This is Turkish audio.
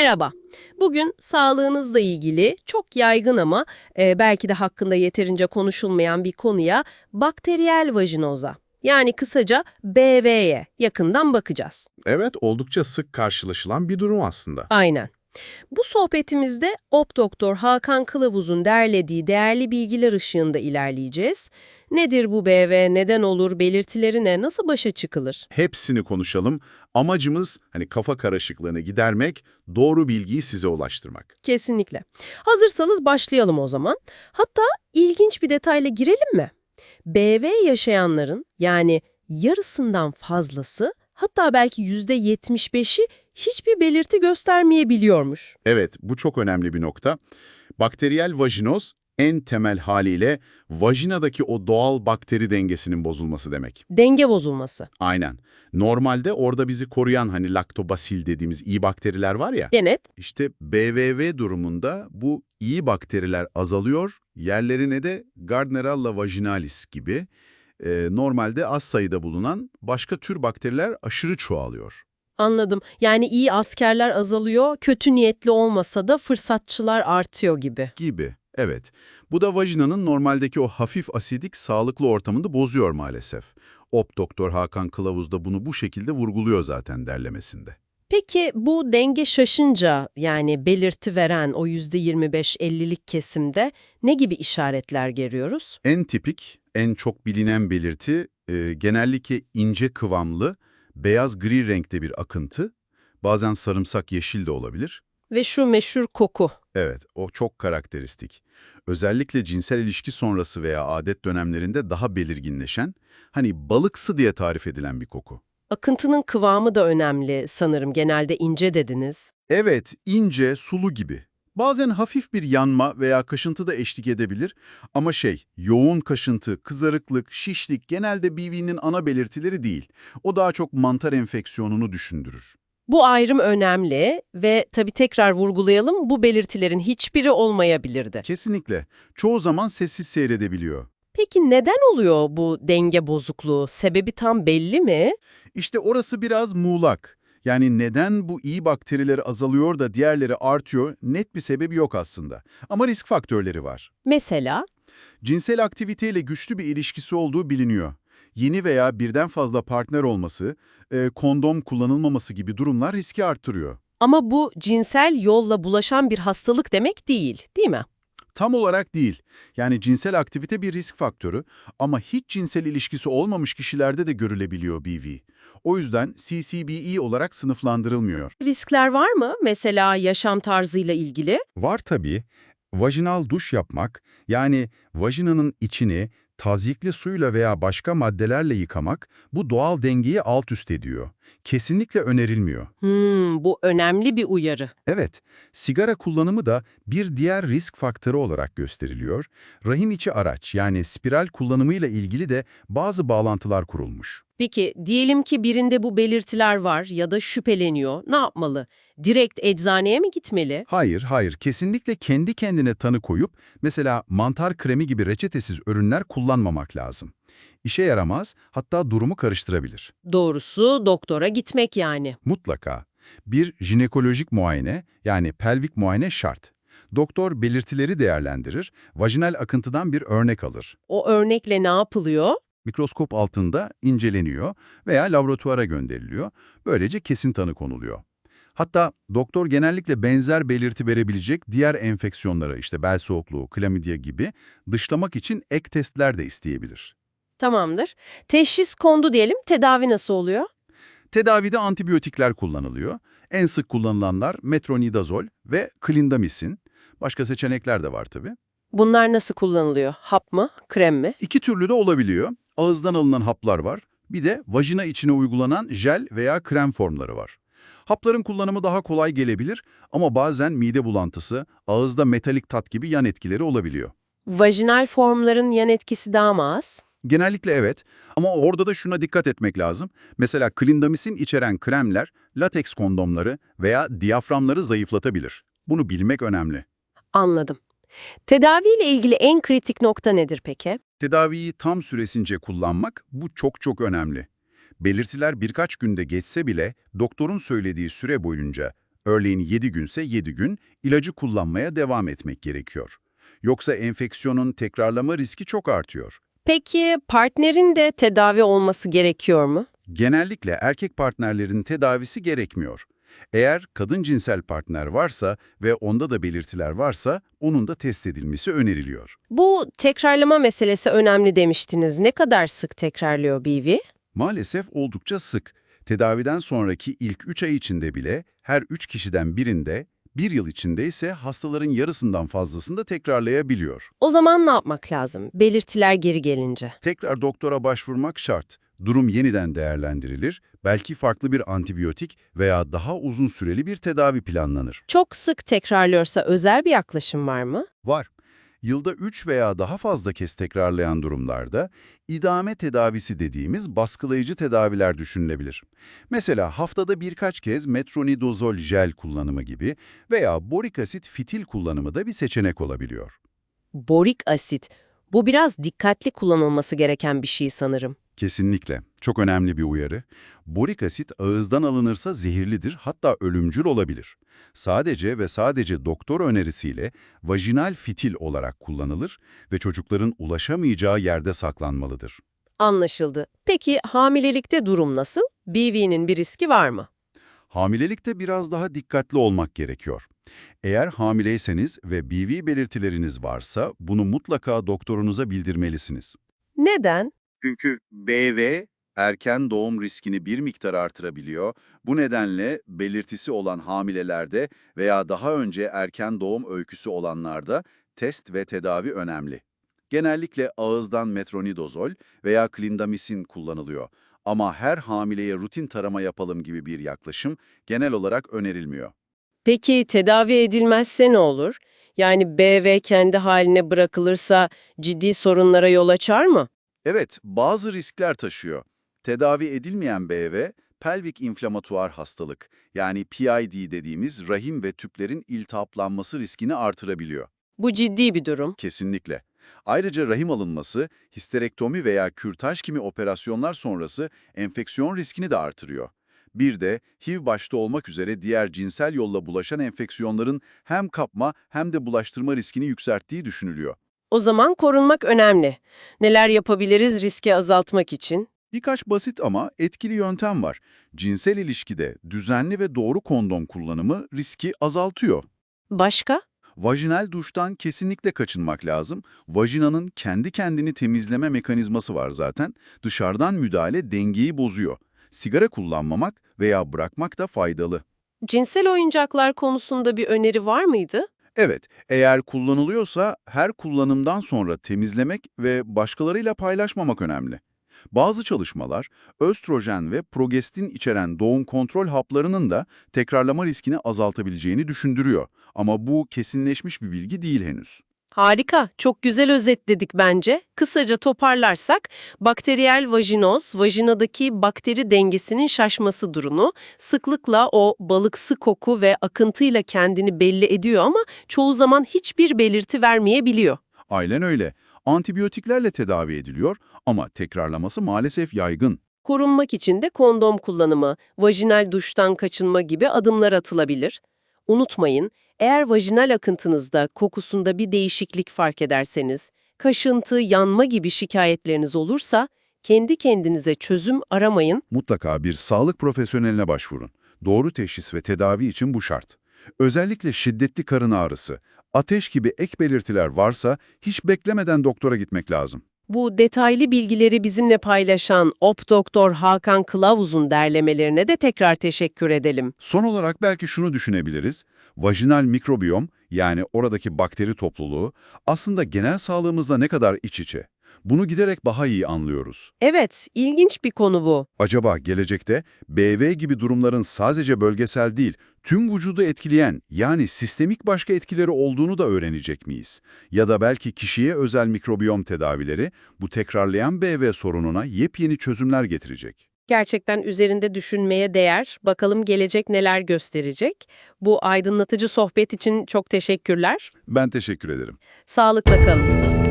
Merhaba. Bugün sağlığınızla ilgili çok yaygın ama e, belki de hakkında yeterince konuşulmayan bir konuya bakteriyel vajinoza yani kısaca BV'ye yakından bakacağız. Evet, oldukça sık karşılaşılan bir durum aslında. Aynen. Bu sohbetimizde OP Doktor Hakan Kılavuz'un derlediği değerli bilgiler ışığında ilerleyeceğiz. Nedir bu BV, neden olur, belirtileri ne, nasıl başa çıkılır? Hepsini konuşalım. Amacımız hani kafa karışıklığını gidermek, doğru bilgiyi size ulaştırmak. Kesinlikle. Hazırsanız başlayalım o zaman. Hatta ilginç bir detayla girelim mi? BV yaşayanların yani yarısından fazlası hatta belki %75'i hiçbir belirti göstermeyebiliyormuş. Evet, bu çok önemli bir nokta. Bakteriyel vajinoz en temel haliyle vajinadaki o doğal bakteri dengesinin bozulması demek. Denge bozulması. Aynen. Normalde orada bizi koruyan hani laktobasil dediğimiz iyi bakteriler var ya. Denet. İşte BVV durumunda bu iyi bakteriler azalıyor, yerlerine de Gardnerella vaginalis gibi e, normalde az sayıda bulunan başka tür bakteriler aşırı çoğalıyor. Anladım. Yani iyi askerler azalıyor, kötü niyetli olmasa da fırsatçılar artıyor gibi. Gibi. Evet. Bu da vajinanın normaldeki o hafif asidik sağlıklı ortamını bozuyor maalesef. OP Doktor Hakan Kılavuz da bunu bu şekilde vurguluyor zaten derlemesinde. Peki bu denge şaşınca yani belirti veren o %25-50'lik kesimde ne gibi işaretler görüyoruz? En tipik, en çok bilinen belirti e, genellikle ince kıvamlı, beyaz gri renkte bir akıntı, bazen sarımsak yeşil de olabilir. Ve şu meşhur koku. Evet, o çok karakteristik. Özellikle cinsel ilişki sonrası veya adet dönemlerinde daha belirginleşen, hani balıksı diye tarif edilen bir koku. Akıntının kıvamı da önemli sanırım. Genelde ince dediniz. Evet, ince, sulu gibi. Bazen hafif bir yanma veya kaşıntı da eşlik edebilir ama şey, yoğun kaşıntı, kızarıklık, şişlik genelde BV'nin ana belirtileri değil. O daha çok mantar enfeksiyonunu düşündürür. Bu ayrım önemli ve tabii tekrar vurgulayalım bu belirtilerin hiçbiri olmayabilirdi. Kesinlikle. Çoğu zaman sessiz seyredebiliyor. Peki neden oluyor bu denge bozukluğu? Sebebi tam belli mi? İşte orası biraz muğlak. Yani neden bu iyi bakteriler azalıyor da diğerleri artıyor net bir sebebi yok aslında. Ama risk faktörleri var. Mesela Cinsel aktiviteyle güçlü bir ilişkisi olduğu biliniyor. Yeni veya birden fazla partner olması, e, kondom kullanılmaması gibi durumlar riski arttırıyor. ama bu cinsel yolla bulaşan bir hastalık demek değil, değil mi? Tam olarak değil. Yani cinsel aktivite bir risk faktörü ama hiç cinsel ilişkisi olmamış kişilerde de görülebiliyor BV. O yüzden CCBE olarak sınıflandırılmıyor. Riskler var mı? Mesela yaşam tarzıyla ilgili? Var tabii. Vajinal duş yapmak, yani vajinanın içini tazyikli suyla veya başka maddelerle yıkamak bu doğal dengeyi alt üst ediyor. Kesinlikle önerilmiyor. Hmm, bu önemli bir uyarı. Evet, sigara kullanımı da bir diğer risk faktörü olarak gösteriliyor. Rahim içi araç yani spiral kullanımıyla ilgili de bazı bağlantılar kurulmuş. Peki diyelim ki birinde bu belirtiler var ya da şüpheleniyor. Ne yapmalı? Direkt eczaneye mi gitmeli? Hayır, hayır. Kesinlikle kendi kendine tanı koyup mesela mantar kremi gibi reçetesiz ürünler kullanmamak lazım. İşe yaramaz, hatta durumu karıştırabilir. Doğrusu doktora gitmek yani. Mutlaka. Bir jinekolojik muayene yani pelvik muayene şart. Doktor belirtileri değerlendirir, vajinal akıntıdan bir örnek alır. O örnekle ne yapılıyor? Mikroskop altında inceleniyor veya laboratuvara gönderiliyor. Böylece kesin tanı konuluyor. Hatta doktor genellikle benzer belirti verebilecek diğer enfeksiyonlara işte bel soğukluğu, klamidya gibi dışlamak için ek testler de isteyebilir. Tamamdır. Teşhis kondu diyelim. Tedavi nasıl oluyor? Tedavide antibiyotikler kullanılıyor. En sık kullanılanlar metronidazol ve klindamisin. Başka seçenekler de var tabii. Bunlar nasıl kullanılıyor? Hap mı? Krem mi? İki türlü de olabiliyor. Ağızdan alınan haplar var. Bir de vajina içine uygulanan jel veya krem formları var. Hapların kullanımı daha kolay gelebilir ama bazen mide bulantısı, ağızda metalik tat gibi yan etkileri olabiliyor. Vajinal formların yan etkisi daha mı az? Genellikle evet ama orada da şuna dikkat etmek lazım. Mesela klindamisin içeren kremler, lateks kondomları veya diyaframları zayıflatabilir. Bunu bilmek önemli. Anladım. Tedaviyle ilgili en kritik nokta nedir peki? Tedaviyi tam süresince kullanmak bu çok çok önemli. Belirtiler birkaç günde geçse bile doktorun söylediği süre boyunca Örneğin 7 günse 7 gün ilacı kullanmaya devam etmek gerekiyor. Yoksa enfeksiyonun tekrarlama riski çok artıyor. Peki partnerin de tedavi olması gerekiyor mu? Genellikle erkek partnerlerin tedavisi gerekmiyor. Eğer kadın cinsel partner varsa ve onda da belirtiler varsa onun da test edilmesi öneriliyor. Bu tekrarlama meselesi önemli demiştiniz. Ne kadar sık tekrarlıyor BV? Maalesef oldukça sık. Tedaviden sonraki ilk 3 ay içinde bile her 3 kişiden birinde, bir yıl içinde ise hastaların yarısından fazlasında tekrarlayabiliyor. O zaman ne yapmak lazım? Belirtiler geri gelince. Tekrar doktora başvurmak şart. Durum yeniden değerlendirilir, belki farklı bir antibiyotik veya daha uzun süreli bir tedavi planlanır. Çok sık tekrarlıyorsa özel bir yaklaşım var mı? Var. Yılda 3 veya daha fazla kez tekrarlayan durumlarda idame tedavisi dediğimiz baskılayıcı tedaviler düşünülebilir. Mesela haftada birkaç kez metronidazol jel kullanımı gibi veya borik asit fitil kullanımı da bir seçenek olabiliyor. Borik asit. Bu biraz dikkatli kullanılması gereken bir şey sanırım. Kesinlikle. Çok önemli bir uyarı. Borik asit ağızdan alınırsa zehirlidir, hatta ölümcül olabilir. Sadece ve sadece doktor önerisiyle vajinal fitil olarak kullanılır ve çocukların ulaşamayacağı yerde saklanmalıdır. Anlaşıldı. Peki hamilelikte durum nasıl? BV'nin bir riski var mı? Hamilelikte biraz daha dikkatli olmak gerekiyor. Eğer hamileyseniz ve BV belirtileriniz varsa bunu mutlaka doktorunuza bildirmelisiniz. Neden? Çünkü BV erken doğum riskini bir miktar artırabiliyor. Bu nedenle belirtisi olan hamilelerde veya daha önce erken doğum öyküsü olanlarda test ve tedavi önemli. Genellikle ağızdan metronidazol veya klindamisin kullanılıyor. Ama her hamileye rutin tarama yapalım gibi bir yaklaşım genel olarak önerilmiyor. Peki tedavi edilmezse ne olur? Yani BV kendi haline bırakılırsa ciddi sorunlara yol açar mı? Evet, bazı riskler taşıyor. Tedavi edilmeyen BV, pelvik inflamatuar hastalık yani PID dediğimiz rahim ve tüplerin iltihaplanması riskini artırabiliyor. Bu ciddi bir durum. Kesinlikle. Ayrıca rahim alınması, histerektomi veya kürtaj kimi operasyonlar sonrası enfeksiyon riskini de artırıyor. Bir de HIV başta olmak üzere diğer cinsel yolla bulaşan enfeksiyonların hem kapma hem de bulaştırma riskini yükselttiği düşünülüyor. O zaman korunmak önemli. Neler yapabiliriz riski azaltmak için? Birkaç basit ama etkili yöntem var. Cinsel ilişkide düzenli ve doğru kondom kullanımı riski azaltıyor. Başka? Vajinal duştan kesinlikle kaçınmak lazım. Vajinanın kendi kendini temizleme mekanizması var zaten. Dışarıdan müdahale dengeyi bozuyor. Sigara kullanmamak veya bırakmak da faydalı. Cinsel oyuncaklar konusunda bir öneri var mıydı? Evet, eğer kullanılıyorsa her kullanımdan sonra temizlemek ve başkalarıyla paylaşmamak önemli. Bazı çalışmalar, östrojen ve progestin içeren doğum kontrol haplarının da tekrarlama riskini azaltabileceğini düşündürüyor. Ama bu kesinleşmiş bir bilgi değil henüz. Harika, çok güzel özetledik bence. Kısaca toparlarsak, bakteriyel vajinoz, vajinadaki bakteri dengesinin şaşması durumu, sıklıkla o balıksı koku ve akıntıyla kendini belli ediyor ama çoğu zaman hiçbir belirti vermeyebiliyor. Aynen öyle. Antibiyotiklerle tedavi ediliyor ama tekrarlaması maalesef yaygın. Korunmak için de kondom kullanımı, vajinal duştan kaçınma gibi adımlar atılabilir. Unutmayın, eğer vajinal akıntınızda, kokusunda bir değişiklik fark ederseniz, kaşıntı, yanma gibi şikayetleriniz olursa, kendi kendinize çözüm aramayın. Mutlaka bir sağlık profesyoneline başvurun. Doğru teşhis ve tedavi için bu şart. Özellikle şiddetli karın ağrısı, ateş gibi ek belirtiler varsa hiç beklemeden doktora gitmek lazım. Bu detaylı bilgileri bizimle paylaşan OP Doktor Hakan Kılavuz'un derlemelerine de tekrar teşekkür edelim. Son olarak belki şunu düşünebiliriz. Vajinal mikrobiyom yani oradaki bakteri topluluğu aslında genel sağlığımızla ne kadar iç içe. Bunu giderek daha iyi anlıyoruz. Evet, ilginç bir konu bu. Acaba gelecekte BV gibi durumların sadece bölgesel değil, tüm vücudu etkileyen yani sistemik başka etkileri olduğunu da öğrenecek miyiz? Ya da belki kişiye özel mikrobiyom tedavileri bu tekrarlayan BV sorununa yepyeni çözümler getirecek. Gerçekten üzerinde düşünmeye değer. Bakalım gelecek neler gösterecek. Bu aydınlatıcı sohbet için çok teşekkürler. Ben teşekkür ederim. Sağlıkla kalın.